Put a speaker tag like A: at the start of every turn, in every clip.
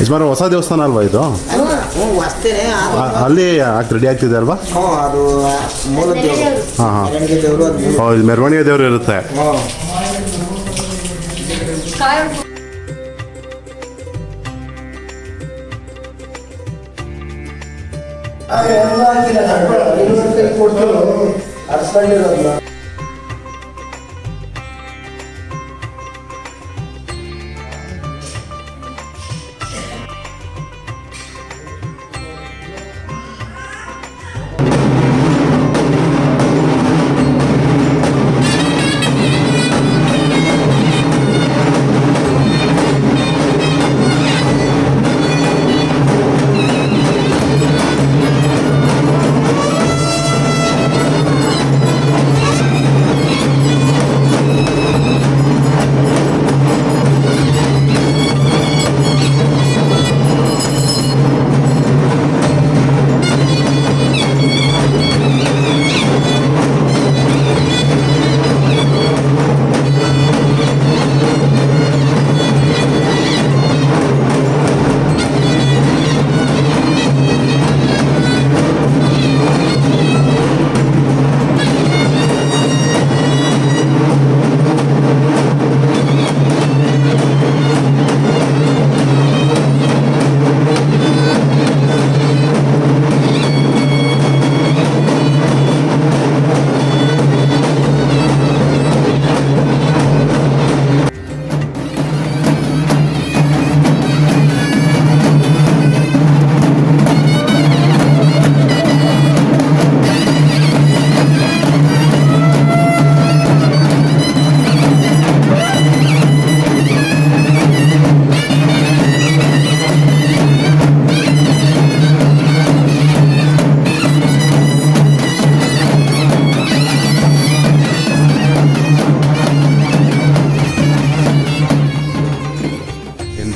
A: ಯಜಮಾನ ಹೊಸ ದೇವಸ್ಥಾನ ಅಲ್ವಾ ಇದು? ಅಲ್ಲಿ ಯಾಕೆ ರೆಡಿ ಆಗ್ತಿದೆ ಅಲ್ವಾ? ಹಾಂ ಹಾಂ. ಓ ಮೆರವಣಿಗೆ ದೇವರು ಇರುತ್ತೆ.
B: ಹ್ಞೂ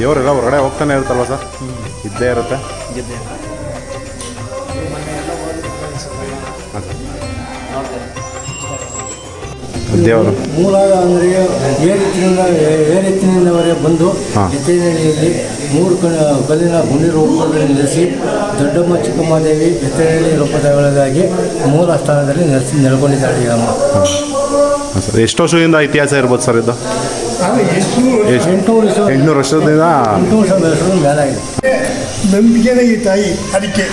A: ದೇವರೆಲ್ಲ ಹೊರಗಡೆ ಹೋಗ್ತಾನೆ ಇರುತ್ತಲ್ವ ಸರ್? ಇದ್ದೇ ಇರುತ್ತೆ. ದೇವರು.
C: ಮೂಲ ಅಂದರೆ ಏರಿತ್ತಿನಿಂದ ಏರಿತ್ತಿನಿಂದವರೆಗೆ ಬಂದು
A: ಹಾ.
C: ಬೆತ್ತನಹಳ್ಳಿಯಲ್ಲಿ ಮೂರು ಕ ಕಲ್ಲಿನ ಗುಂಡಿ ರೂಪದಲ್ಲಿ ನೆಲೆಸಿ ದೊಡ್ಡಮ್ಮ ಚಿಕ್ಕಮ್ಮದೇವಿ ಬೆತ್ತನಹಳ್ಳಿ ರೂಪದೊಳಗಾಗಿ ಮೂಲ ಸ್ಥಾನದಲ್ಲಿ ನೆಲೆಸಿ ನೆಲೆಗೊಂಡಿದ್ದಾಳೆ ಈ ಅಮ್ಮ.
A: ಹಾಂ ಸರ್ ಎಷ್ಟು ವರ್ಷದಿಂದ ಇತಿಹಾಸ ಇರ್ಬೋದು ಸರ್ ಇದು?
C: ಎಂಟುನೂರು ವರ್ಷ
A: ಎಂಟುನೂರು ವರ್ಷದಿಂದ
D: ನಂಬಿಕೆನೇ ಈ ತಾಯಿ. ಅದಕ್ಕೆ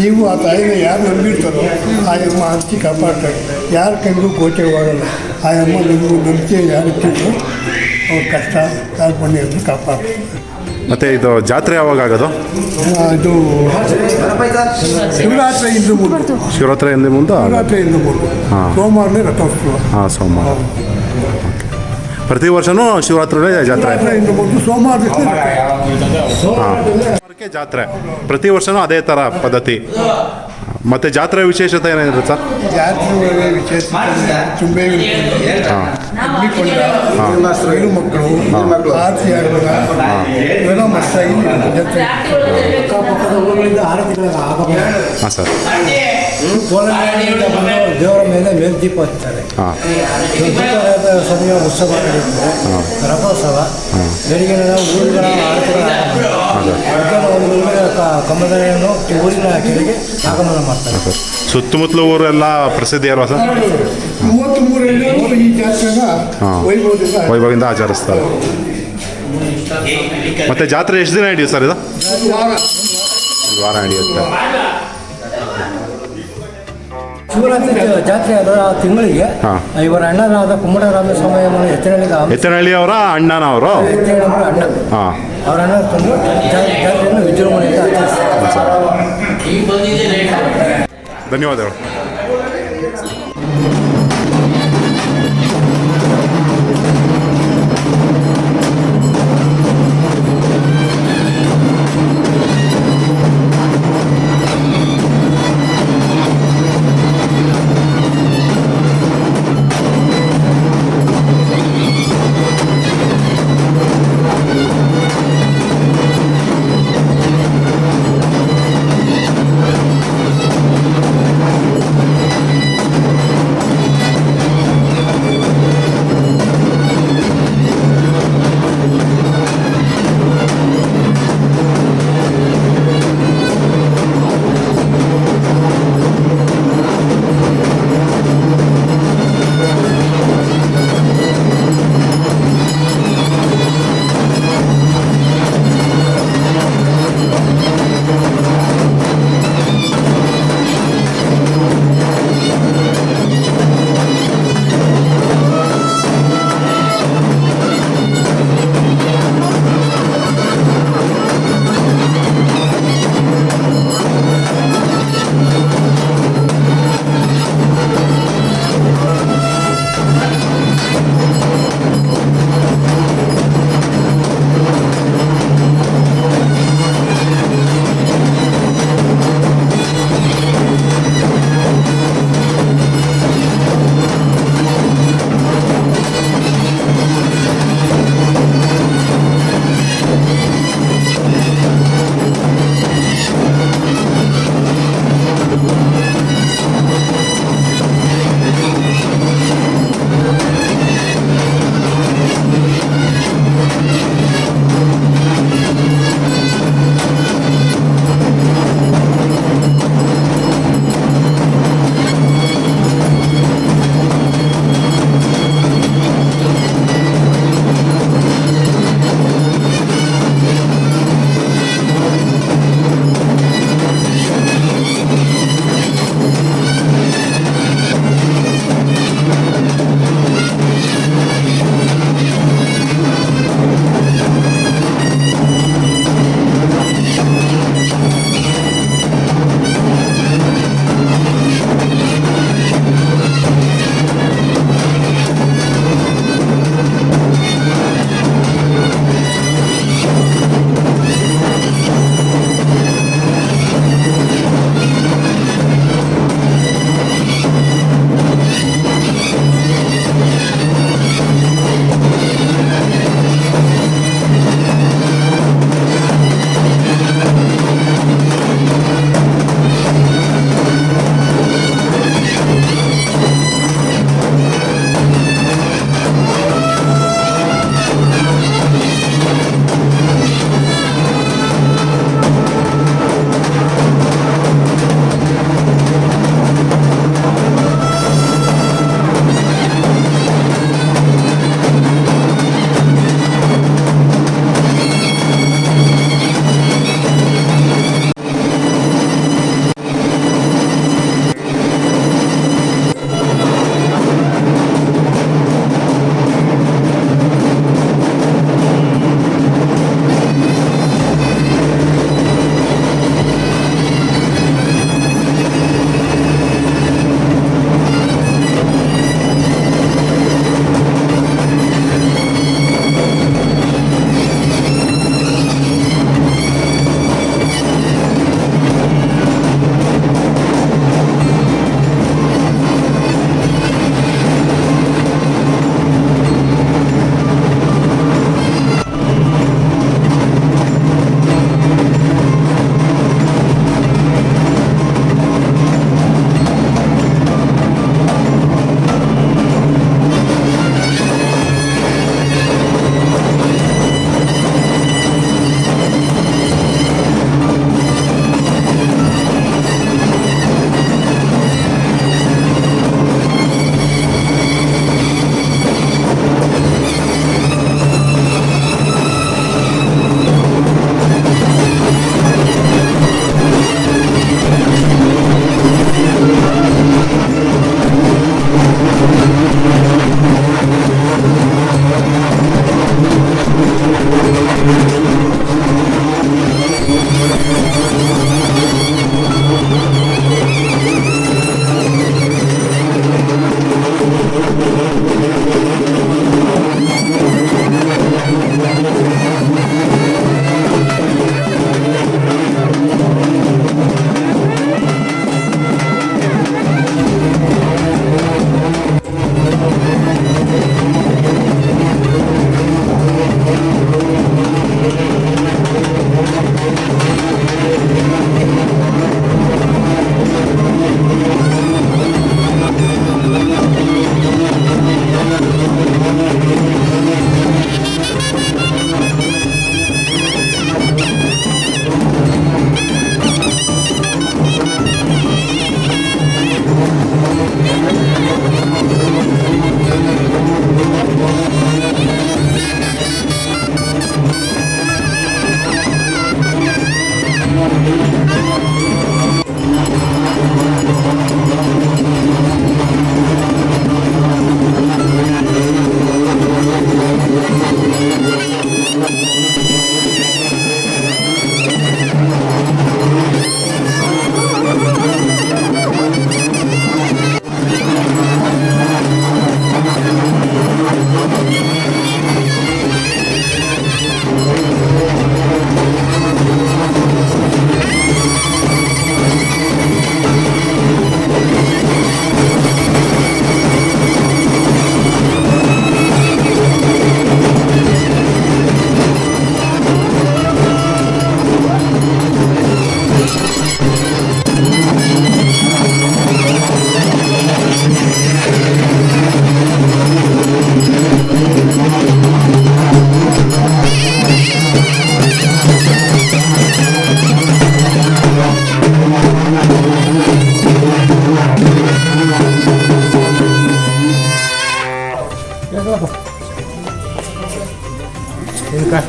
D: ನೀವು ಆ ತಾಯಿನ ಯಾರು ನಂಬಿರ್ತಾರೋ ಆ ಅಮ್ಮ ಹಂಚಿ ಕಾಪಾಡ್ತಾರೆ. ಯಾರ ಕೈಗೂ ಗೋಚರವಾಗಲ್ಲ ಆ ಅಮ್ಮ ನಿಮ್ಮ ನಂಬಿಕೆ ಯಾರು ಇಟ್ಟಿದ್ರು ಅವ್ರ ಕಷ್ಟ ಯಾರು ಅಂತ ಕಾಪಾಡ್ತಾರೆ.
A: ಮತ್ತೆ ಇದು ಜಾತ್ರೆ ಯಾವಾಗ ಆಗೋದು
D: ಇದು ಶಿವರಾತ್ರಿ ಹಿಂದೆ ಮುಂದೆ.
A: ಶಿವರಾತ್ರಿ ಹಿಂದೆ ಮುಂದೆ?
D: ಶಿವರಾತ್ರಿ ಹಿಂದೆ ಮುಂದೆ.
A: ಹಾ.
D: ಸೋಮವಾರನೇ ರಥೋತ್ಸವ.
A: ಹಾಂ ಸೋಮವಾರ. ಪ್ರತಿ ವರ್ಷನೂ ಶಿವರಾತ್ರಿ ಜಾತ್ರೆ. ಸೋಮವಾರಕ್ಕೆ ಜಾತ್ರೆ. ಪ್ರತಿ ವರ್ಷನೂ ಅದೇ ಥರ ಪದ್ಧತಿ. ಮತ್ತೆ ಜಾತ್ರೆ ವಿಶೇಷತೆ ಏನಿರುತ್ತೆ ಸರ್? ಹಾಂ. ಸರ್.
C: ಕೋಲಾರದಿಂದ ದೇವರ ಮೇಲೆ ಮೇಲ್ದೀಪ ಹಚ್ತಾರೆ.
A: ಹಾಂ.
C: ದೀಪಾವಳಿಯ ಸಮಯ ಉತ್ಸವ ನಡೆಯುತ್ತದೆ ರಥೋತ್ಸವ ಬೆಳಿಗ್ಗೆ ನಾವು ಊರುಗಳ ಮಧ್ಯಾಹ್ನ ಒಂದು ಊರಿನ ಕ- ಕಮಲದಳೆಯನ್ನು ಊರಿನ ಕೆರೆಗೆ ಆಗಮನ ಮಾಡ್ತಾರೆ.
A: ಸರ್ ಸುತ್ತಮುತ್ತಲು ಊರೆಲ್ಲ ಪ್ರಸಿದ್ಧಿ ಅಲ್ವಾ ಸರ್?
D: ಈ ಜಾತ್ರೆನ ವೈಭವದಿಂದ
A: ವೈಭವದಿಂದ ಆಚರಿಸ್ತಾರೆ. ಮತ್ತೆ ಜಾತ್ರೆ ಎಷ್ಟು ದಿನ ನಡೆಯುತ್ತೆ ಸರ್ ಇದು?
D: ವಾರ.
A: ನಡೆಯುತ್ತೆ ವಾರ ಹಿಡಿಯುತ್ತೆ.
C: ಶಿವರಾತ್ರಿ ಜಾತ್ರೆ ತಿಂಗಳಿಗೆ
A: ಹಾ.
C: ಇವರ
A: ಎತ್ತನಹಳ್ಳಿ ಅವರ ಅಣ್ಣನವರು?
C: ಎತ್ತರಳ್ಳಿ ಅಣ್ಣ
A: ಹಾಂ.
C: ಅವರ ಅಣ್ಣ ತಂದು ಜಾ- ಜಾತ್ರೆಯನ್ನು ವಿಜೃಂಭಣೆಯಿಂದ ಆಚರಿಸ್ತಾರೆ
A: ಧನ್ಯವಾದಗಳು.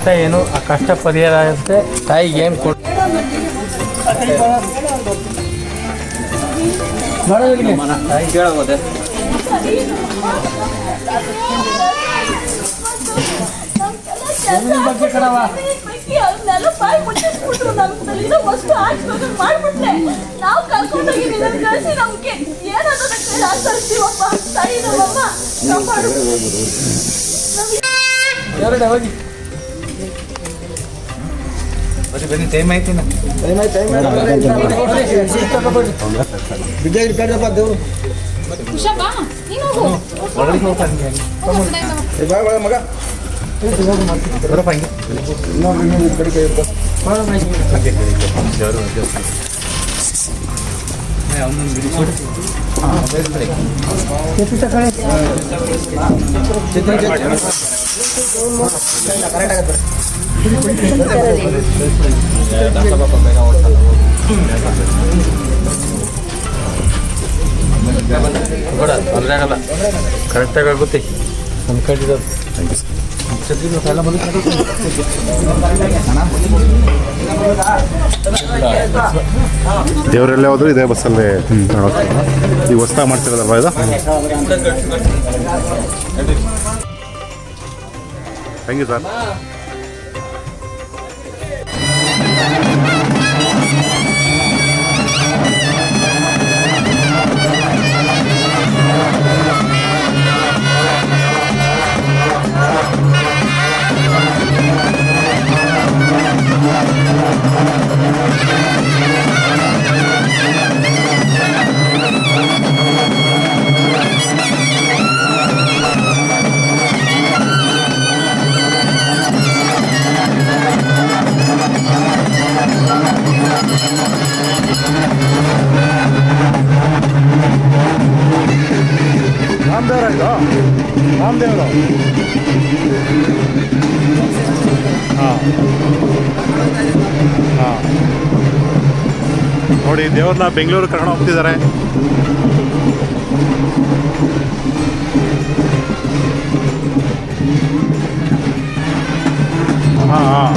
E: ಕಷ್ಟ ಏನು ಆ ಕಷ್ಟ ಪರಿಹಾರ ಆಗುತ್ತೆ. ತಾಯಿಗೆ ಏನು ಕೊಟ್ಟು
F: ಅದನ್ನೆಲ್ಲ ಬಾಯಿ
E: ಟೈಮ್ ಆಯ್ತು
B: ಬಿಜೆಪಿ ಕಡ್ರಪ್ಪ ದೇವ್ರು
F: ಉಷಾ ಬಾ ನೀನು ಹೋಗು
B: ಏ, ಬಾ, ಬಾ, ಮಗ ಇನ್ನೊಬ್ರು ಇನ್ನೊಬ್ರು ಈ ಕಡೆ ಕೈ ಎತ್ತು.
E: ಕರೆಕ್ಟಾಗಿ ಆಗುತ್ತೆ ಸರ್ ಬಂದು
A: ದೇವರೆಲ್ಲೇ ಹೋದ್ರು ಇದೇ ಬಸ್ಸಲ್ಲಿ ಈಗ ಹೊಸ್ದಾಗಿ ಮಾಡ್ತಿರೋದಲ್ವಾ ಇದು? Thank you sir Yeah. ಹಾಂ. ಹಾಂ. ನೋಡಿ ದೇವ್ರನ್ನ ಬೆಂಗಳೂರು ಕರ್ಕೊಂಡು ಹೋಗ್ತಿದ್ದಾರೆ. ಹಾಂ ಹಾಂ.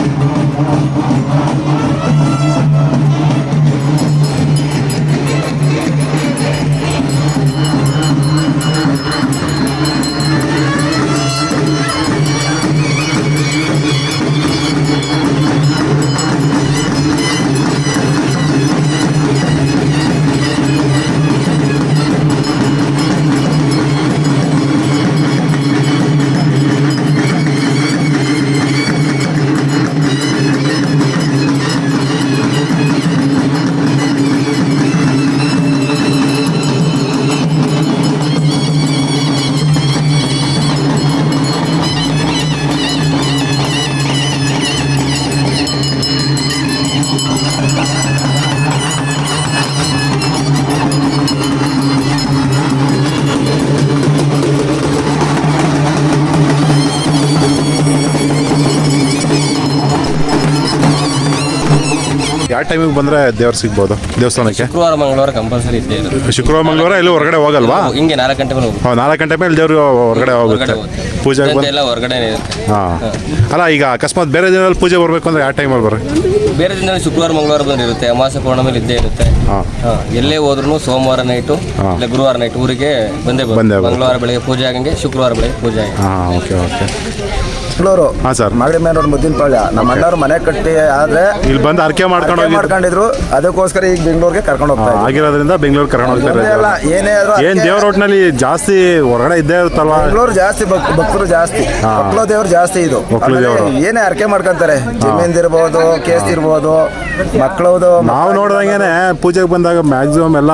A: ಟೈಮಿಗೆ ಬಂದರೆ ದೇವ್ರು ಸಿಗ್ಬೋದು ದೇವಸ್ಥಾನಕ್ಕೆ?
G: ಶುಕ್ರವಾರ ಮಂಗಳವಾರ ಕಂಪಲ್ಸರಿ ಇದ್ದೇ
A: ಶುಕ್ರವಾರ ಮಂಗಳವಾರ ಎಲ್ಲೂ ಹೊರಗಡೆ ಹೋಗಲ್ವಾ?
G: ಹಿಂಗೆ ನಾಲ್ಕು ಗಂಟೆ ಮೇಲೆ ಹೋಗುತ್ತೆ
A: ಹಾಂ ನಾಲ್ಕು ಗಂಟೆ ಮೇಲೆ ದೇವರು ಹೊರಗಡೆ ಹೋಗುತ್ತೆ. ಪೂಜೆ
G: ಎಲ್ಲ ಇರುತ್ತೆ.
A: ಹಾಂ. ಅಲ್ಲ ಈಗ ಅಕಸ್ಮಾತ್ ಬೇರೆ ದಿನದಲ್ಲಿ ಪೂಜೆ ಬರಬೇಕು ಅಂದರೆ ಯಾವ ಟೈಮಲ್ಲಿ ಬರ್ರಿ.
G: ಬೇರೆ ದಿನ ಶುಕ್ರವಾರ ಮಂಗಳವಾರ ಬಂದಿರುತ್ತೆ. ಅಮಾವಾಸ್ಯ ಪೌರ್ಣಮಿಲಿ ಇದ್ದೇ ಇರುತ್ತೆ.
A: ಹಾಂ.
G: ಎಲ್ಲೇ ಹೋದ್ರು ಸೋಮವಾರ ನೈಟು ಇಲ್ಲ ಗುರುವಾರ ನೈಟ್ ಊರಿಗೆ ಬಂದೇ
A: ಬಂದೇ.
G: ಮಂಗಳವಾರ ಬೆಳಗ್ಗೆ ಪೂಜೆ ಆಗಂಗೆ ಶುಕ್ರವಾರ ಬೆಳಗ್ಗೆ ಪೂಜೆ ಆಗಂಗೆ.
A: ಹಾಂ ಓಕೆ ಓಕೆ.
B: ಬೆಂಗಳೂರು
A: ಹಾಂ ಸರ್.
B: ಮಾಗಡಿ ಮೇನ್ ರೋಡ್ ಮುದ್ದಿನ ಪಾಳ್ಯ. ನಮ್ಮ ಅಣ್ಣವ್ರು ಮನೆ ಕಟ್ಟಿ ಆದ್ರೆ
A: ಇಲ್ಲಿ ಬಂದು ಅರ್ಕೆ ಮಾಡ್ಕೊಂಡು
B: ಅರ್ಕೆ ಮಾಡ್ಕೊಂಡಿದ್ರು. ಅದಕ್ಕೋಸ್ಕರ ಈಗ ಬೆಂಗಳೂರಿಗೆ ಕರ್ಕೊಂಡು ಹೋಗ್ತಾ.
A: ಆಗಿರೋದ್ರಿಂದ ಬೆಂಗಳೂರು ಕರ್ಕೊಂಡು ಹೋಗ್ತಾರೆ
B: ಏನೇ ಆದ್ರೂ
A: ಏನ್ ದೇವ್ರ ಜಾಸ್ತಿ ಹೊರಗಡೆ ಇದ್ದೇ ಇರುತ್ತಲ್ವಾ?
B: ಬೆಂಗಳೂರು ಜಾಸ್ತಿ ಭಕ್- ಭಕ್ತರು ಜಾಸ್ತಿ.
A: ಮಕ್ಳು
B: ಮಕ್ಕಳು ದೇವ್ರು ಜಾಸ್ತಿ ಇದು.
A: ಮಕ್ಳು
B: ದೇವರು
A: ದೇವ್ರು.
B: ಏನೇ ಅರ್ಕೆ ಮಾಡ್ಕೊಂತಾರೆ. ಜಮೀನ್ದು ಇರ್ಬೋದು ಕೇಸ್ ಇರ್ಬೋದು ಮಕ್ಕಳದು
A: ನಾವು ನೋಡ್ದಂಗೆನೆ ಪೂಜೆಗೆ ಬಂದಾಗ ಮ್ಯಾಕ್ಸಿಮಮ್ ಎಲ್ಲ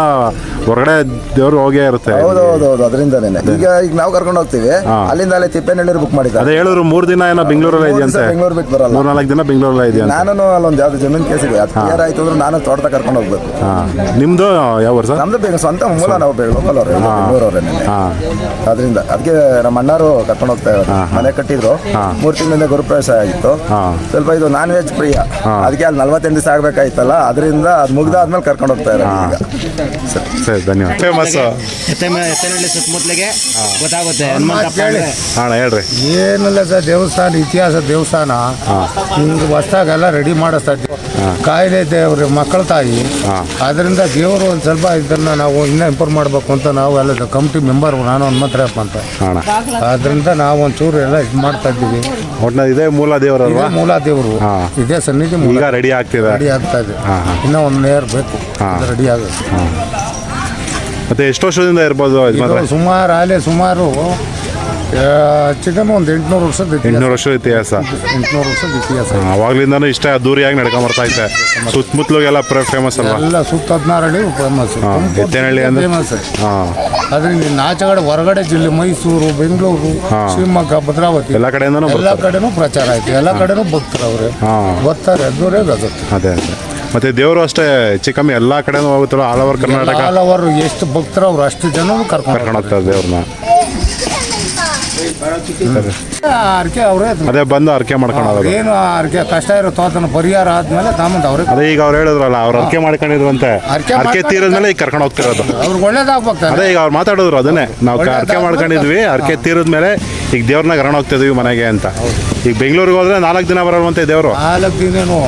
A: ಹೊರಗಡೆ ದೇವ್ರು ಹೋಗೇ ಇರುತ್ತೆ.
B: ಹೌದು ಹೌದು ಹೌದು ಅದರಿಂದನೇ ಈಗ ಈಗ ನಾವು ಕರ್ಕೊಂಡು ಹೋಗ್ತೀವಿ. ಅಲ್ಲಿಂದ ಅಲ್ಲಿ ತಿಪ್ಪೇನಹಳ್ಳಿ ಬುಕ್ ಮಾಡಿದ್ದಾರೆ.
A: ಅದೇ ಹೇಳಿದ್ರು ಮೂರು ದಿನ ಏನೋ ಬೆಂಗಳೂರಲ್ಲೇ ಇದೆಯಂತೆ.
B: ಬೆಂಗಳೂರು ಬಿಟ್ಟು ಬರಲ್ಲ.
A: ಮೂರು ನಾಲ್ಕು ದಿನ ಬೆಂಗಳೂರಲ್ಲೇ ಇದೆಯಾ
B: ನಾನು ಅಲ್ಲೊಂದು ಯಾವ್ದು ಜಮೀನ್ ಕೇಸ್ ಇದೆ. ಅದು ಕ್ಲಿಯರ್ ಆಯ್ತು ಅಂದ್ರೆ ನಾನು ತೋಟದ ಕರ್ಕೊಂಡು ಹೋಗ್ಬೇಕು.
A: ನಿಮ್ದು ಯಾವ ವರ್ಷ
B: ನಮ್ದು ಬೇಗ ಸ್ವಂತ ಮೂಲ ನಾವು ಬೇಗ ಲೋಕಲ್ ಅವ್ರೆ ಬೆಂಗಳೂರವ್ರೆ
A: ಹಾ.
B: ಅದರಿಂದ ಅದಕ್ಕೆ ನಮ್ಮ ಅಣ್ಣಾರು ಕರ್ಕೊಂಡು ಹೋಗ್ತಾ ಇದ್ದಾರೆ. ಮನೆ ಕಟ್ಟಿದ್ರು. ಮೂರು ತಿಂಗಳಿಂದ ಗುರುಪ್ರವೇಶ ಆಗಿತ್ತು. ಸ್ವಲ್ಪ ಇದು ನಾನ್ ವೆಜ್ ಪ್ರಿಯ ಅದಕ್ಕೆ ಅಲ್ಲಿ ನಲ್ವತ್ತೆಂಟು ದಿವಸ ಆಗ್ಬೇಕಾಯ್ತಲ್ಲ ಅದರಿಂದ ಅದು ಮುಗ್ದಾದ್ಮೇಲೆ ಕರ್ಕೊಂಡು ಹೋಗ್ತಾ ಇದ್ದಾರೆ ಈಗ.
A: ಸರಿ. ಧನ್ಯವಾದ ಫೇಮಸ್
H: ಸುತ್ತಮುತ್ತಲಿಗೆ? ಗೊತ್ತಾಗುತ್ತೆ. ಹನುಮಂತಪ್ಪ
A: ಅಣ್ಣ ಹೇಳ್ರಿ.
E: ಏನಿಲ್ಲ ಸರ್ ದೇವಸ್ಥಾನ ಇತಿಹಾಸ ದೇವಸ್ಥಾನ. ಹಿಂಗೆ ಹೊಸ್ದಾಗೆಲ್ಲ ರೆಡಿ ಮಾಡಿಸ್ತಾ ಇದ್ದೀವಿ ಕಾಯಿಲೆ ದೇವ್ರ ಮಕ್ಕಳ ತಾಯಿ. ಅದರಿಂದ ದೇವರು ಒಂದು ಸ್ವಲ್ಪ ಇದನ್ನ ನಾವು ಇನ್ನೂ ಇಂಪ್ರೂವ್ ಮಾಡಬೇಕು ಅಂತ ನಾವು ಎಲ್ಲ ಕಮಿಟಿ ಮೆಂಬರ್ ನಾನು ಹನುಮಂತರಪ್ಪ ಅಂತ.
A: ಅಣ್ಣ
E: ಅದರಿಂದ ನಾವು ಒಂಚೂರು ಎಲ್ಲ ಇದು ಮಾಡ್ತಾ ಇದ್ದೀವಿ.
A: ಒಟ್ನ ಇದೇ ಮೂಲ ದೇವರಲ್ವಾ
E: ಇದೇ ಮೂಲ ದೇವರು.
A: ಹಾ.
E: ಇದೇ ಸನ್ನಿಧಿ ಮೂಲ.
A: ರೆಡಿ ಆಗ್ತಿದೆ.
E: ರೆಡಿ ಆಗ್ತಾ ಇದೆ. ಇನ್ನೂ ಒಂದು ನೇರ್ ಬೇಕು.
A: ಹಾ.
E: ರೆಡಿ ಆಗುತ್ತೆ.
A: ಮತ್ತೆ ಎಷ್ಟು ವರ್ಷದಿಂದ ಇರ್ಬೋದು
E: ಇದು ಸುಮಾರು ಆಲೆ ಸುಮಾರು ಚಿಕನ್ ಒಂದು ಎಂಟುನೂರು ವರ್ಷದ
A: ಎಂಟುನೂರು ವರ್ಷದ ಇತಿಹಾಸ.
E: ಎಂಟುನೂರು ವರ್ಷದ ಇತಿಹಾಸ.
A: ಅವಾಗ್ಲಿಂದಾನು ಇಷ್ಟ ಅದ್ದೂರಿಯಾಗಿ ನಡ್ಕೊಂಡ್ ಬರ್ತಾ ಐತೆ ಸುತ್ತಮುತ್ತಲಿಗೆಲ್ಲ ಫೇಮಸ್ ಅಲ್ವಾ?
E: ಎಲ್ಲ ಸುತ್ತ ಹದಿನಾರಳ್ಳಿ ಫೇಮಸ್
A: ಎತ್ತೇನಹಳ್ಳಿ ಅಂದ್ರೆ?
E: ಫೇಮಸ್
A: ಹಾಂ.
E: ಅದರಿಂದ ಇನ್ನು ಆಚೆಗಡೆ ಹೊರಗಡೆ ಜಿಲ್ಲೆ ಮೈಸೂರು ಬೆಂಗಳೂರು. ಶಿವಮೊಗ್ಗ ಭದ್ರಾವತಿ.
A: ಎಲ್ಲ ಕಡೆಯಿಂದನೂ
E: ಎಲ್ಲ
A: ಬರ್ತಾರೆ
E: ಕಡೆನೂ ಪ್ರಚಾರ ಆಯ್ತು. ಎಲ್ಲ ಕಡೆನೂ ಬರ್ತಾರೆ ಅವ್ರೆ.
A: ಹಾಂ.
E: ಬರ್ತಾರೆ ಅದ್ದೂರೇ ಆಗುತ್ತೆ
A: ಅದೇ ಅದೇ. ಮತ್ತೆ ದೇವರು ಅಷ್ಟೇ ಚಿಕ್ಕಮ್ಮ ಎಲ್ಲ ಕಡೆನೂ ಹೋಗುತ್ತಲ್ಲ all over Karnataka?
E: All over ಎಷ್ಟು ಭಕ್ತರು ಅವ್ರು ಅಷ್ಟು ಜನ ಕರ್ಕೊಂಡು
A: ಕರ್ಕೊಂಡು ಹೋಗ್ತಾರೆ. ದೇವ್ರನ್ನ.
E: ಅರ್ಕೆ ಅವರೇ
A: ಅದೇ. ಬಂದು ಅರ್ಕೆ ಮಾಡ್ಕೊಂಡು
E: ಏನು ಅರ್ಕೆ ಕಷ್ಟ ಇರೋ ತೋತನ ಪರಿಹಾರ ಆದ್ಮೇಲೆ ತಾಮಂತ ಅವ್ರಿಗೆ
A: ಅದೇ ಈಗ ಅವ್ರು ಹೇಳಿದ್ರಲ್ಲ ಅವ್ರು ಅರ್ಕೆ ಮಾಡ್ಕೊಂಡಿದ್ರಂತೆ.
E: ಅರ್ಕೆ
A: ತೀರದ್ಮೇಲೆ ಈಗ ಕರ್ಕೊಂಡು ಹೋಗ್ತಿರೋದು.
E: ಅವ್ರಿಗೆ ಒಳ್ಳೇದಾಗ್ಬೇಕು
A: ಅದೇ ಈಗ ಅವ್ರು ಮಾತಾಡಿದ್ರು ಅದನ್ನೇ. ನಾವು ಅರ್ಕೆ ಮಾಡ್ಕೊಂಡಿದ್ವಿ ಅರ್ಕೆ ತೀರದ್ಮೇಲೆ ಈಗ ದೇವ್ರನ್ನ ಕರ್ಕೊಂಡು ಹೋಗ್ತಿದ್ವಿ ಮನೆಗೆ ಅಂತ. ಈಗ ಬೆಂಗಳೂರಿಗೆ ಹೋದ್ರೆ ನಾಲ್ಕು ದಿನ ಬರಲ್ವಂತೆ ದೇವರು?
E: ನಾಲ್ಕು ದಿನೇನು.